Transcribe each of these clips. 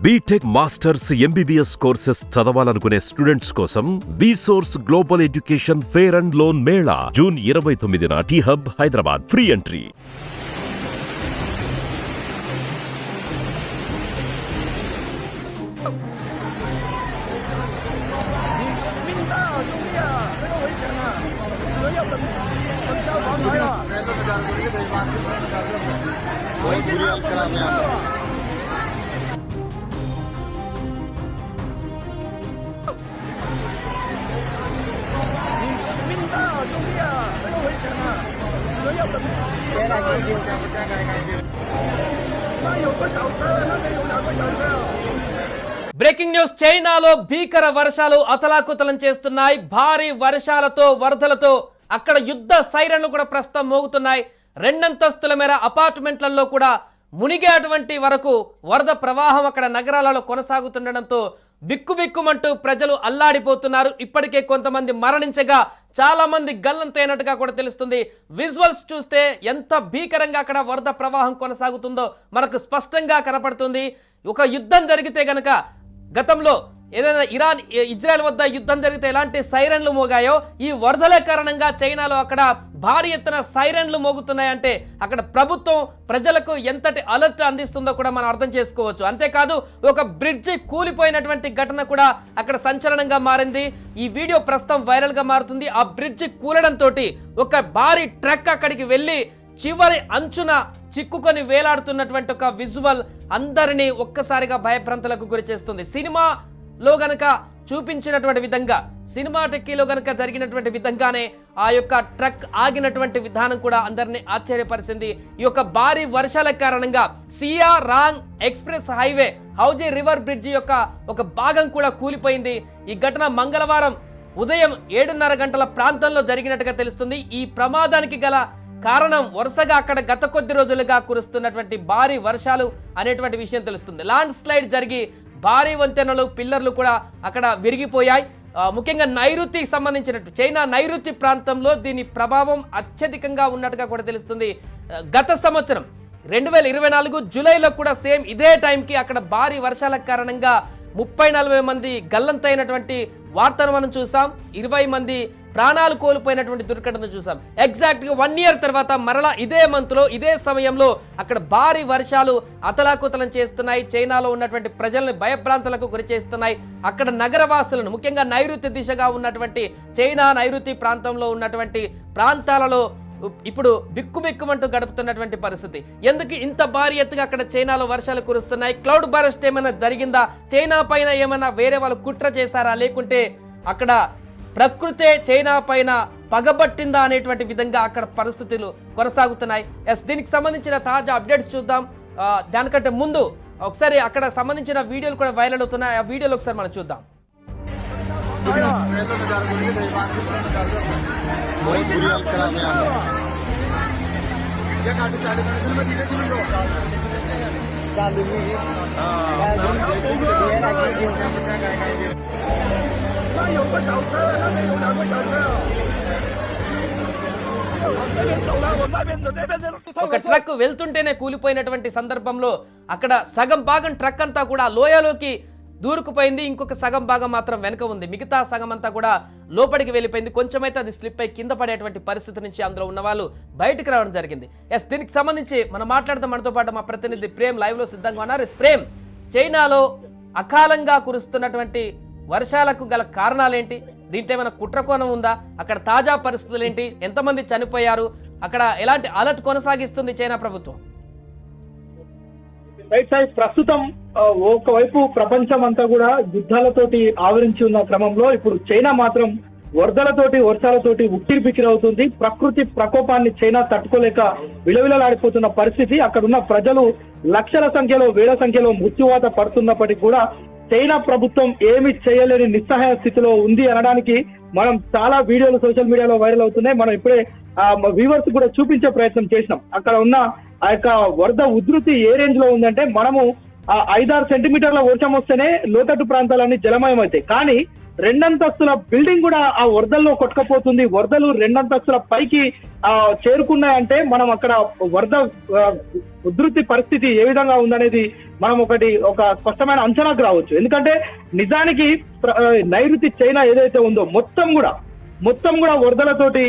B Tech masters MBBS courses చదవాలనుకునే students కోసం Vsource global education fair and loan mela June ఇరవై తొమ్మిదిన T Hub Hyderabad free entry breaking news చైనాలో భీకర వర్షాలు అతలాకుతలం చేస్తున్నాయి. భారీ వర్షాలతో వరదలతో అక్కడ యుద్ధ సైరన్లు కూడా ప్రస్తుతం మోగుతున్నాయి. రెండంతస్తుల మేర అపార్ట్మెంట్లలో కూడా మునిగేటువంటి వరకు వరద ప్రవాహం అక్కడ నగరాలలో కొనసాగుతుండడంతో బిక్కుబిక్కుమంటూ ప్రజలు అల్లాడిపోతున్నారు. ఇప్పటికే కొంతమంది మరణించగా చాలామంది గల్లంతైనట్టుగా కూడా తెలుస్తుంది. విజువల్స్ చూస్తే ఎంత భీకరంగా అక్కడ వరద ప్రవాహం కొనసాగుతుందో మనకు స్పష్టంగా కనపడుతుంది. ఒక యుద్ధం జరిగితే గనక గతంలో ఏదైనా ఇరాన్ ఇజ్రాయెల్ వద్ద యుద్ధం జరిగితే ఎలాంటి సైరన్లు మోగాయో ఈ వరదల కారణంగా చైనాలో అక్కడ భారీ ఎత్తున సైరన్లు మోగుతున్నాయంటే అక్కడ ప్రభుత్వం ప్రజలకు ఎంతటి అలర్ట్ అందిస్తుందో కూడా మనం అర్థం చేసుకోవచ్చు. అంతేకాదు ఒక బ్రిడ్జి కూలిపోయినటువంటి ఘటన కూడా అక్కడ సంచలనంగా మారింది. ఈ వీడియో ప్రస్తుతం వైరల్గా మారుతుంది. ఆ బ్రిడ్జి కూలడంతో ఒక భారీ ట్రక్ అక్కడికి వెళ్ళి చివరి అంచున చిక్కుకొని వేలాడుతున్నటువంటి ఒక విజువల్ అందరినీ ఒక్కసారిగా భయభ్రంతలకు గురి చేస్తుంది. సినిమాలో గనక చూపించినటువంటి విధంగా సినిమా టెక్కీలో కనుక జరిగినటువంటి విధంగానే ఆ యొక్క ట్రక్ ఆగినటువంటి విధానం కూడా అందరినీ ఆశ్చర్యపరిచింది. ఈ యొక్క భారీ వర్షాల కారణంగా సియా రాంగ్ ఎక్స్ప్రెస్ హైవే హౌజీ రివర్ బ్రిడ్జి యొక్క ఒక భాగం కూడా కూలిపోయింది. ఈ ఘటన మంగళవారం ఉదయం ఏడున్నర గంటల ప్రాంతంలో జరిగినట్టుగా తెలుస్తుంది. ఈ ప్రమాదానికి గల కారణం వరుసగా అక్కడ గత కొద్ది రోజులుగా కురుస్తున్నటువంటి భారీ వర్షాలు అనేటువంటి విషయం తెలుస్తుంది. ల్యాండ్ స్లైడ్ జరిగి భారీ వంతెనలు పిల్లర్లు కూడా అక్కడ విరిగిపోయాయి. ముఖ్యంగా నైరుతికి సంబంధించినట్టు చైనా నైరుతి ప్రాంతంలో దీని ప్రభావం అత్యధికంగా ఉన్నట్టుగా కూడా తెలుస్తుంది. గత సంవత్సరం రెండు వేల ఇరవై నాలుగు జూలైలో కూడా సేమ్ ఇదే టైంకి అక్కడ భారీ వర్షాల కారణంగా ముప్పై నలభై మంది గల్లంతైనటువంటి వార్తను మనం చూసాం. ఇరవై మంది ప్రాణాలు కోల్పోయినటువంటి దుర్ఘటన చూసాం. ఎగ్జాక్ట్గా వన్ ఇయర్ తర్వాత మరలా ఇదే మంత్లో ఇదే సమయంలో అక్కడ భారీ వర్షాలు అతలాకుతలం చేస్తున్నాయి. చైనాలో ఉన్నటువంటి ప్రజలను భయభ్రాంతులకు గురి చేస్తున్నాయి. అక్కడ నగరవాసులను ముఖ్యంగా నైరుతి దిశగా ఉన్నటువంటి చైనా నైరుతి ప్రాంతంలో ఉన్నటువంటి ప్రాంతాలలో ఇప్పుడు బిక్కుబిక్కుమంటూ గడుపుతున్నటువంటి పరిస్థితి. ఎందుకు ఇంత భారీ ఎత్తుగా అక్కడ చైనాలో వర్షాలు కురుస్తున్నాయి? క్లౌడ్ బరస్ట్ ఏమైనా జరిగిందా? చైనా పైన ఏమైనా వేరే వాళ్ళు కుట్ర చేశారా? లేకుంటే అక్కడ ప్రకృతే చైనా పైన పగబట్టిందా అనేటువంటి విధంగా అక్కడ పరిస్థితులు కొనసాగుతున్నాయి. ఎస్ దీనికి సంబంధించిన తాజా అప్డేట్స్ చూద్దాం. దానికంటే ముందు ఒకసారి అక్కడ సంబంధించిన వీడియోలు కూడా వైరల్ అవుతున్నాయి. ఆ వీడియోలు ఒకసారి మనం చూద్దాం. ఒక ట్రక్ వెళ్తుంటేనే కూలిపోయినటువంటి సందర్భంలో అక్కడ సగం భాగం ట్రక్ అంతా కూడా లోయలోకి దూరుకుపోయింది ఇంకొక సగం భాగం మాత్రం వెనక ఉంది. మిగతా సగం అంతా కూడా లోపలికి వెళ్ళిపోయింది. కొంచెమైతే అది స్లిప్ అయి కింద పడేటువంటి పరిస్థితి నుంచి అందులో ఉన్న వాళ్ళు బయటకు రావడం జరిగింది. ఎస్ దీనికి సంబంధించి మనం మాట్లాడదాం. మనతో పాటు మా ప్రతినిధి ప్రేమ్ లైవ్లో సిద్ధంగా ఉన్నారు. ప్రేమ్ చైనాలో అకాలంగా కురుస్తున్నటువంటి వర్షాలకు గల కారణాలేంటి? దీంట్లో ఏమైనా కుట్రకోణం ఉందా? అక్కడ తాజా పరిస్థితులు ఏంటి? ఎంతమంది చనిపోయారు? అక్కడ ఎలాంటి అలర్ట్ కొనసాగిస్తుంది చైనా ప్రభుత్వం? రైట్ సార్ ప్రస్తుతం ఒకవైపు ప్రపంచం అంతా కూడా యుద్ధాలతోటి ఆవరించి ఉన్న క్రమంలో ఇప్పుడు చైనా మాత్రం వరదలతోటి వర్షాలతోటి ఉక్కిరిపిక్కిరవుతుంది ప్రకృతి ప్రకోపాన్ని చైనా తట్టుకోలేక విలవిలలాడిపోతున్న పరిస్థితి. అక్కడున్న ప్రజలు లక్షల సంఖ్యలో వేల సంఖ్యలో మృత్యువాత పడుతున్నప్పటికీ కూడా చైనా ప్రభుత్వం ఏమి చేయలేని నిస్సహాయ స్థితిలో ఉంది అనడానికి మనం చాలా వీడియోలు సోషల్ మీడియాలో వైరల్ అవుతున్నాయి. మనం ఇప్పుడే వ్యూవర్స్ కూడా చూపించే ప్రయత్నం చేసినాం. అక్కడ ఉన్న ఆ యొక్క వరద ఉధృతి ఏ రేంజ్లో ఉందంటే మనము ఆ ఐదారు సెంటీమీటర్ల వర్షం వస్తేనే లోతట్టు ప్రాంతాలన్నీ జలమయం అవుతాయి కానీ రెండంతస్తుల బిల్డింగ్ కూడా ఆ వరదల్లో కొట్టుకపోతుంది. వరదలు రెండంతస్తుల పైకి ఆ చేరుకున్నాయంటే మనం అక్కడ వరద ఉధృతి పరిస్థితి ఏ విధంగా ఉందనేది మనం ఒకటి ఒక స్పష్టమైన అంచనాకు రావచ్చు. ఎందుకంటే నిజానికి నైరుతి చైనా ఏదైతే ఉందో మొత్తం కూడా మొత్తం కూడా వరదలతోటి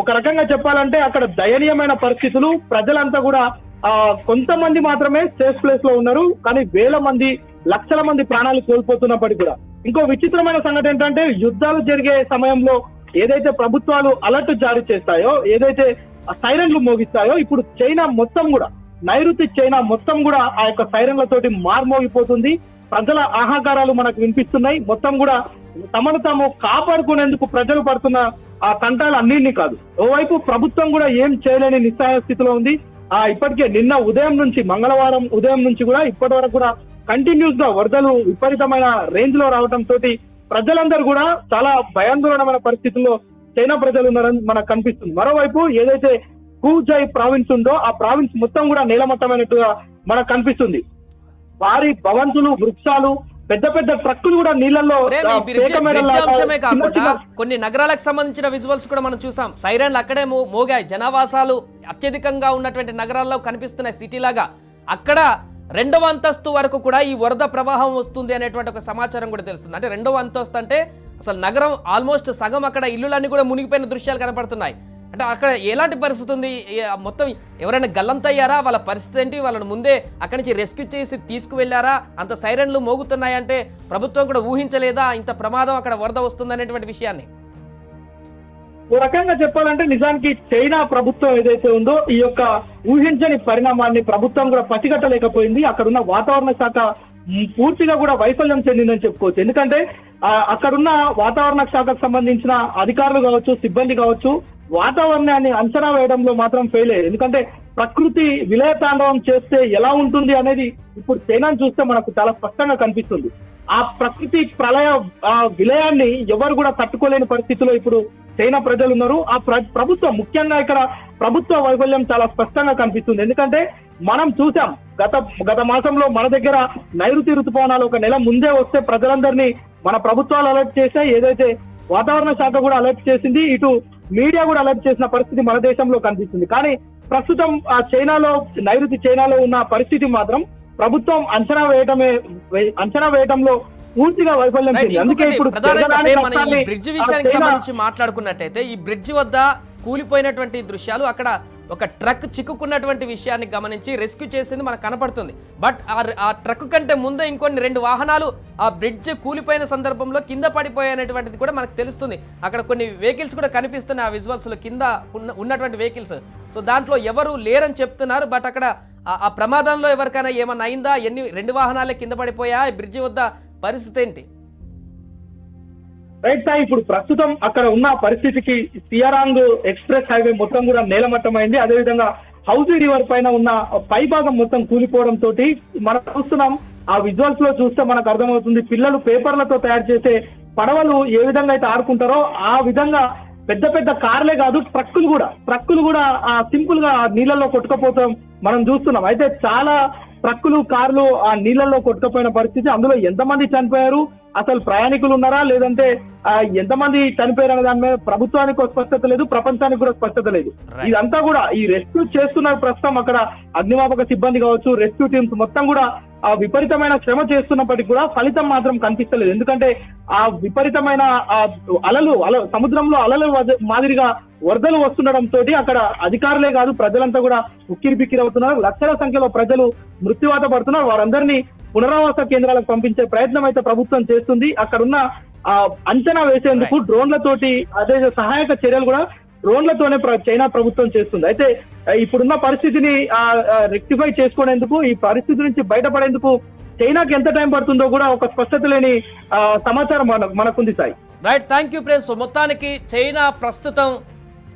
ఒక రకంగా చెప్పాలంటే అక్కడ దయనీయమైన పరిస్థితులు. ప్రజలంతా కూడా ఆ కొంతమంది మాత్రమే సేఫ్ ప్లేస్లో ఉన్నారు. కానీ వేల మంది లక్షల మంది ప్రాణాలు కోల్పోతున్నప్పటికీ కూడా. ఇంకో విచిత్రమైన సంగతి ఏంటంటే యుద్ధాలు జరిగే సమయంలో ఏదైతే ప్రభుత్వాలు అలర్ట్ జారీ చేస్తాయో ఏదైతే సైరన్లు మోగిస్తాయో ఇప్పుడు చైనా మొత్తం కూడా నైరుతి చైనా మొత్తం కూడా ఆ యొక్క సైరన్లతోటి మార్మోగిపోతుంది. ప్రజల ఆహాకారాలు మనకు వినిపిస్తున్నాయి. మొత్తం కూడా తమను తాము కాపాడుకునేందుకు ప్రజలు పడుతున్న ఆ తంటాలు అన్నింటినీ కాదు. ఓవైపు ప్రభుత్వం కూడా ఏం చేయలేని నిస్సహాయ స్థితిలో ఉంది. ఆ ఇప్పటికే నిన్న ఉదయం నుంచి మంగళవారం ఉదయం నుంచి కూడా ఇప్పటి వరకు కూడా కంటిన్యూస్గా వరదలు విపరీతమైన రేంజ్లో రావడం తోటి ప్రజలందరూ కూడా చాలా భయాందోళనమైన పరిస్థితుల్లో చైనా ప్రజలు ఉన్నారని మనకు కనిపిస్తుంది. మరోవైపు ఏదైతే కూజై ప్రావిన్స్ ఉందో ఆ ప్రావిన్స్ మొత్తం కూడా నీలమట్టమైనట్టుగా మనకు కనిపిస్తుంది. వారి భవంతులు వృక్షాలు పెద్ద పెద్ద ట్రక్కులు కూడా బ్రిడ్జ్ అంశమే కాకుండా కొన్ని నగరాలకు సంబంధించిన విజువల్స్ కూడా మనం చూసాం. సైరన్లు అక్కడే మోగాయి. జనావాసాలు అత్యధికంగా ఉన్నటువంటి నగరాల్లో కనిపిస్తున్నాయి సిటీ లాగా అక్కడ రెండవ అంతస్తు వరకు కూడా ఈ వరద ప్రవాహం వస్తుంది అనేటువంటి ఒక సమాచారం కూడా తెలుస్తుంది. అంటే రెండవ అంతస్తు అంటే అసలు నగరం ఆల్మోస్ట్ సగం అక్కడ ఇల్లులన్నీ కూడా మునిగిపోయిన దృశ్యాలు కనపడుతున్నాయి. అంటే అక్కడ ఎలాంటి పరిస్థితి ఉంది? మొత్తం ఎవరైనా గల్లంతయ్యారా? వాళ్ళ పరిస్థితి ఏంటి? వాళ్ళని ముందే అక్కడి నుంచి రెస్క్యూ చేసి తీసుకువెళ్ళారా? అంత సైరన్లు మోగుతున్నాయంటే ప్రభుత్వం కూడా ఊహించలేదా? ఇంత ప్రమాదం అక్కడ వరద వస్తుంది అనేటువంటి విషయాన్ని? ఓ రకంగా చెప్పాలంటే నిజానికి చైనా ప్రభుత్వం ఏదైతే ఉందో ఈ యొక్క ఊహించని పరిణామాన్ని ప్రభుత్వం కూడా పసిగట్టలేకపోయింది. అక్కడ ఉన్న వాతావరణ శాఖ పూర్తిగా కూడా వైఫల్యం చెందిందని చెప్పుకోవచ్చు. ఎందుకంటే అక్కడున్న వాతావరణ శాఖకు సంబంధించిన అధికారులు కావచ్చు సిబ్బంది కావచ్చు వాతావరణాన్ని అంచనా వేయడంలో మాత్రం ఫెయిల్ అయ్యారు ఎందుకంటే ప్రకృతి విలయ తాండవం చేస్తే ఎలా ఉంటుంది అనేది ఇప్పుడు చైనాను చూస్తే మనకు చాలా స్పష్టంగా కనిపిస్తుంది. ఆ ప్రకృతి ప్రళయ ఆ విలయాన్ని ఎవరు కూడా తట్టుకోలేని పరిస్థితిలో ఇప్పుడు చైనా ప్రజలు ఉన్నారు. ఆ ప్రభుత్వం ముఖ్యంగా ఇక్కడ ప్రభుత్వ వైఫల్యం చాలా స్పష్టంగా కనిపిస్తుంది. ఎందుకంటే మనం చూసాం గత గత మాసంలో మన దగ్గర నైరుతి ఋతుపవనాలు ఒక నెల ముందే వస్తే ప్రజలందరినీ మన ప్రభుత్వాలు అలర్ట్ చేశాయి. ఏదైతే వాతావరణ శాఖ కూడా అలర్ట్ చేసింది ఇటు మీడియా కూడా అలర్ట్ చేసిన పరిస్థితి మన దేశంలో కనిపిస్తుంది. కానీ ప్రస్తుతం ఆ చైనాలో నైరుతి చైనాలో ఉన్న పరిస్థితి మాత్రం ప్రభుత్వం అంచనా వేయటమే అంచనా వేయటంలో పూర్తిగా వైఫల్యం అందుకే ఇప్పుడు బ్రిడ్జ్ విషయానికి సంబంధించి మాట్లాడుకున్నట్టయితే ఈ బ్రిడ్జ్ వద్ద కూలిపోయినటువంటి దృశ్యాలు అక్కడ ఒక ట్రక్ చిక్కుకున్నటువంటి విషయాన్ని గమనించి రెస్క్యూ చేసింది మనకు కనపడుతుంది. బట్ ఆ- ట్రక్ కంటే ముందే ఇంకొన్ని రెండు వాహనాలు ఆ బ్రిడ్జ్ కూలిపోయిన సందర్భంలో కింద పడిపోయినటువంటిది కూడా మనకు తెలుస్తుంది. అక్కడ కొన్ని వెహికల్స్ కూడా కనిపిస్తున్నాయి ఆ విజువల్స్లో కింద ఉన్న- ఉన్నటువంటి వెహికల్స్. సో దాంట్లో ఎవరు లేరని చెప్తున్నారు. బట్ అక్కడ ఆ- ప్రమాదంలో ఎవరికైనా ఏమన్నా అయిందా? ఎన్ని రెండు వాహనాలే కింద పడిపోయా? ఈ బ్రిడ్జి వద్ద పరిస్థితి ఏంటి? రైట్ సార్ ఇప్పుడు ప్రస్తుతం అక్కడ ఉన్న పరిస్థితికి సియారాంగ్ ఎక్స్ప్రెస్ హైవే మొత్తం కూడా నేలమట్టమైంది. అదేవిధంగా హౌజీ రివర్ పైన ఉన్న పై భాగం మొత్తం కూలిపోవడం తోటి మనం చూస్తున్నాం. ఆ విజువల్స్లో చూస్తే మనకు అర్థమవుతుంది పిల్లలు పేపర్లతో తయారు చేసే పడవలు ఏ విధంగా అయితే ఆడుకుంటారో ఆ విధంగా పెద్ద పెద్ద కార్లే కాదు ట్రక్కులు కూడా. ట్రక్కులు కూడా ఆ సింపుల్గా ఆ నీళ్ళలో కొట్టుకపోతాం మనం చూస్తున్నాం. అయితే చాలా ట్రక్కులు కార్లు ఆ నీళ్ళల్లో కొట్టుకపోయిన పరిస్థితి. అందులో ఎంతమంది చనిపోయారు? అసలు ప్రయాణికులు ఉన్నారా? లేదంటే ఎంతమంది చనిపోయారు అనే దాని మీద ప్రభుత్వానికి ఒక స్పష్టత లేదు ప్రపంచానికి కూడా స్పష్టత లేదు. ఇదంతా కూడా ఈ రెస్క్యూ చేస్తున్న ప్రస్తుతం అక్కడ అగ్నిమాపక సిబ్బంది కావచ్చు రెస్క్యూ టీమ్స్ మొత్తం కూడా ఆ విపరీతమైన శ్రమ చేస్తున్నప్పటికీ కూడా ఫలితం మాత్రం కనిపిస్తలేదు. ఎందుకంటే ఆ విపరీతమైన ఆ అలలు అల సముద్రంలో అలలు మాదిరిగా వరదలు వస్తుండడం తోటి అక్కడ అధికారులే కాదు ప్రజలంతా కూడా ఉక్కిరి బిక్కిరి అవుతున్నారు. లక్షల సంఖ్యలో ప్రజలు మృత్యువాత పడుతున్నారు. వారందరినీ పునరావాస కేంద్రాలకు పంపించే ప్రయత్నం అయితే ప్రభుత్వం చేస్తుంది. అక్కడున్న ఆ అంచనా వేసేందుకు డ్రోన్లతోటి అదే సహాయక చర్యలు కూడా డ్రోన్లతోనే చైనా ప్రభుత్వం చేస్తుంది. అయితే ఇప్పుడున్న పరిస్థితిని రెక్టిఫై చేసుకునేందుకు ఈ పరిస్థితి నుంచి బయటపడేందుకు చైనాకి ఎంత టైం పడుతుందో కూడా ఒక స్పష్టత లేని సమాచారం మన మనకుంది Sai. Right thank you Prem so మొత్తానికి చైనా ప్రస్తుతం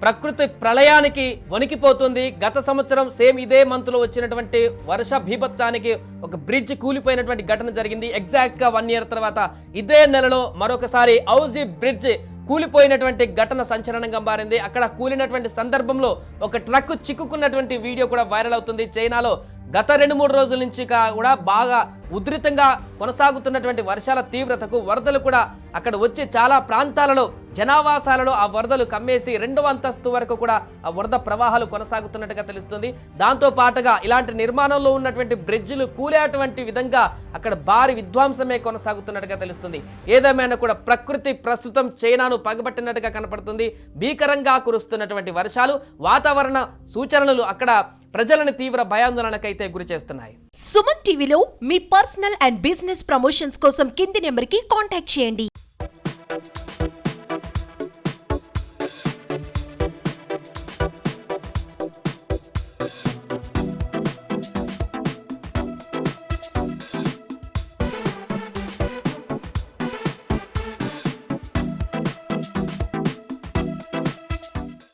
ప్రకృతి ప్రళయానికి వణికిపోతుంది. గత సంవత్సరం సేమ్ ఇదే మంత్లో వచ్చినటువంటి వర్ష భీభత్సానికి ఒక బ్రిడ్జ్ కూలిపోయినటువంటి ఘటన జరిగింది. ఎగ్జాక్ట్గా వన్ ఇయర్ తర్వాత ఇదే నెలలో మరొకసారి ఔజీ బ్రిడ్జ్ కూలిపోయినటువంటి ఘటన సంచలనంగా మారింది. అక్కడ కూలినటువంటి సందర్భంలో ఒక ట్రక్ చిక్కుకున్నటువంటి వీడియో కూడా వైరల్ అవుతుంది. చైనాలో గత రెండు మూడు రోజుల నుంచి కూడా బాగా ఉధృతంగా కొనసాగుతున్నటువంటి వర్షాల తీవ్రతకు వరదలు కూడా అక్కడ వచ్చి చాలా ప్రాంతాలలో జనావాసాలలో ఆ వరదలు కమ్మేసి రెండవ అంతస్తు వరకు కూడా ఆ వరద ప్రవాహాలు కొనసాగుతున్నట్టుగా తెలుస్తుంది. దాంతో పాటుగా ఇలాంటి నిర్మాణంలో ఉన్నటువంటి బ్రిడ్జిలు కూలేటువంటి విధంగా అక్కడ భారీ విధ్వంసమే కొనసాగుతున్నట్టుగా తెలుస్తుంది. ఏదేమైనా కూడా ప్రకృతి ప్రస్తుతం చైనాను పగబట్టినట్టుగా కనపడుతుంది. భీకరంగా కురుస్తున్నటువంటి వర్షాలు వాతావరణ సూచనలు అక్కడ ప్రజలను తీవ్ర భయాందోళనకైతే గురి చేస్తున్నాయి. సుమన్ టీవీలో మీ పర్సనల్ అండ్ బిజినెస్ ప్రమోషన్స్ కోసం కింది నెంబర్కి కాంటాక్ట్ చేయండి.